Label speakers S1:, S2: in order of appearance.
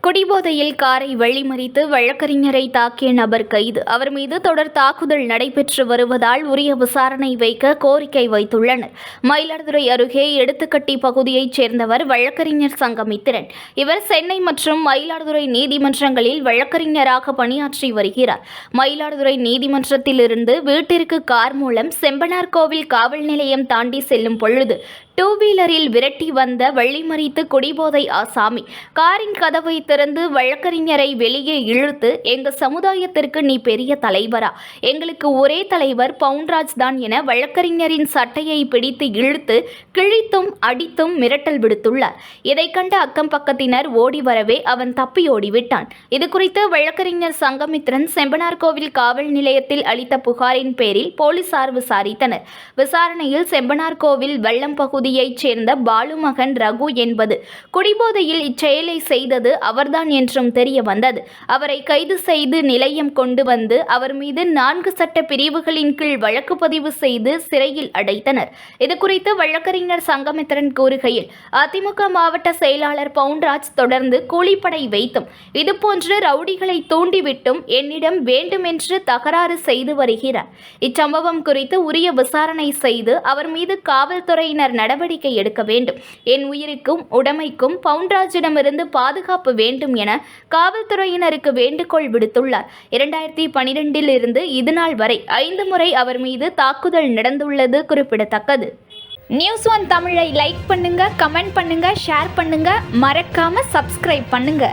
S1: குடிபோதையில் காரை வழிமறித்து வழக்கறிஞரை தாக்கிய நபர் கைது. அவர் மீது தொடர் தாக்குதல் நடைபெற்று வருவதால் உரிய விசாரணை வைக்க கோரிக்கை வைத்துள்ளனர். மயிலாடுதுறை அருகே எடுத்துக்கட்டி பகுதியைச் சேர்ந்தவர் வழக்கறிஞர் சங்கமித்திரன். இவர் சென்னை மற்றும் மயிலாடுதுறை நீதிமன்றங்களில் வழக்கறிஞராக பணியாற்றி வருகிறார். மயிலாடுதுறை நீதிமன்றத்திலிருந்து வீட்டிற்கு கார் மூலம் செம்பனார்கோவில் காவல் நிலையம் தாண்டி செல்லும் பொழுது டூ வீலரில் விரட்டி வந்த வழிமறித்து குடிபோதை ஆசாமி. காரின் கதவை திறந்து வழக்கறிஞரை வெளியே இழுத்து எங்க சமுதாயத்திற்கு நீ பெரிய தலைவரா? எங்களுக்கு ஒரே தலைவர் பவுன்ராஜ் தான் என வழக்கறிஞரின் சட்டையை பிடித்து இழுத்து கிழித்தும் அடித்தும் மிரட்டல் விடுத்துள்ளார். இதை கண்ட அக்கம் பக்கத்தினர் ஓடி வரவே அவன் தப்பி ஓடிவிட்டான். இதுகுறித்து வழக்கறிஞர் சங்கமித்ரன் செம்பனார் கோவில் காவல் நிலையத்தில் அளித்த புகாரின் பேரில் போலீசார் விசாரித்தனர். விசாரணையில் செம்பனார் கோவில் வெள்ளம் பகுதியைச் சேர்ந்த பாலுமகன் ரகு என்பது. குடிபோதையில் இச்செயலை செய்தது அவர்தான் என்றும் தெரிய வந்தது. அவரை கைது செய்து நிலையம் கொண்டு வந்து அவர் மீது நான்கு சட்ட பிரிவுகளின் கீழ் வழக்கு பதிவு செய்து சிறையில் அடைத்தனர். இதுகுறித்து வழக்கறிஞர் சங்கமித்திரன் கூறுகையில் அதிமுக மாவட்ட செயலாளர் பவுன்ராஜ் தொடர்ந்து கூலிப்படை வைத்தும் இதுபோன்று ரவுடிகளை தூண்டிவிட்டும் என்னிடம் வேண்டுமென்று தகராறு செய்து வருகிறார். இச்சம்பவம் குறித்து உரிய விசாரணை செய்து அவர் மீது காவல்துறையினர் நடவடிக்கை எடுக்க வேண்டும். என் உயிருக்கும் உடைமைக்கும் பவுன்ராஜிடமிருந்து பாதுகாப்பு வேண்டும் என காவல்துறையினருக்கு வேண்டுகோள் விடுத்துள்ளார். இரண்டாயிரத்தி பனிரெண்டில் இருந்து இதுநாள் வரை ஐந்து முறை அவர் மீது தாக்குதல் நடந்துள்ளது குறிப்பிடத்தக்கது. நியூஸ் ஒன் தமிழை லைக் பண்ணுங்க கமெண்ட் பண்ணுங்க ஷேர் பண்ணுங்க. மறக்காம சப்ஸ்கிரைப் பண்ணுங்க.